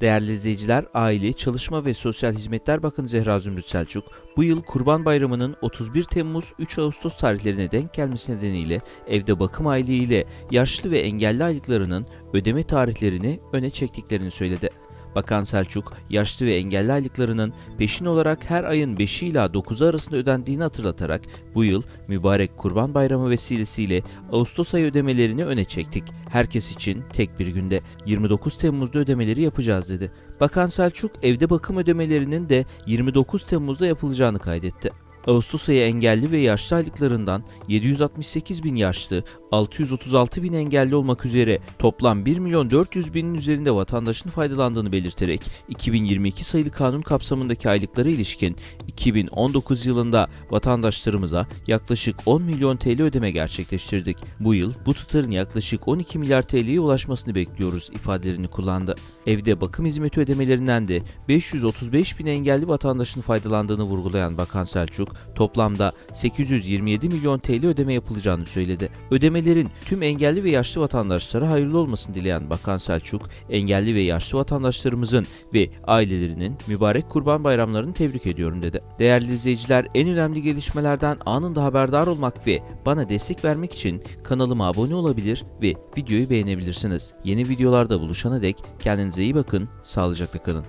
Değerli izleyiciler, Aile, Çalışma ve Sosyal Hizmetler Bakanı Zehra Zümrüt Selçuk, bu yıl Kurban Bayramı'nın 31 Temmuz-3 Ağustos tarihlerine denk gelmesi nedeniyle evde bakım ile yaşlı ve engelli aylıklarının ödeme tarihlerini öne çektiklerini söyledi. Bakan Selçuk, yaşlı ve engelli aylıklarının peşin olarak her ayın 5'i ila 9'u arasında ödendiğini hatırlatarak bu yıl mübarek Kurban Bayramı vesilesiyle Ağustos ayı ödemelerini öne çektik. Herkes için tek bir günde 29 Temmuz'da ödemeleri yapacağız dedi. Bakan Selçuk evde bakım ödemelerinin de 29 Temmuz'da yapılacağını kaydetti. Ağustos ayı engelli ve yaşlı aylıklarından 768 bin yaşlı, 636 bin engelli olmak üzere toplam 1 milyon 400 binin üzerinde vatandaşın faydalandığını belirterek 2022 sayılı kanun kapsamındaki aylıklara ilişkin 2019 yılında vatandaşlarımıza yaklaşık 10 milyon TL ödeme gerçekleştirdik. Bu yıl bu tutarın yaklaşık 12 milyar TL'ye ulaşmasını bekliyoruz ifadelerini kullandı. Evde bakım hizmeti ödemelerinden de 535 bin engelli vatandaşın faydalandığını vurgulayan Bakan Selçuk, toplamda 827 milyon TL ödeme yapılacağını söyledi. Ödemelerin tüm engelli ve yaşlı vatandaşlara hayırlı olmasını dileyen Bakan Selçuk, engelli ve yaşlı vatandaşlarımızın ve ailelerinin mübarek kurban bayramlarını tebrik ediyorum dedi. Değerli izleyiciler, en önemli gelişmelerden anında haberdar olmak ve bana destek vermek için kanalıma abone olabilir ve videoyu beğenebilirsiniz. Yeni videolarda buluşana dek kendinize iyi bakın, sağlıcakla kalın.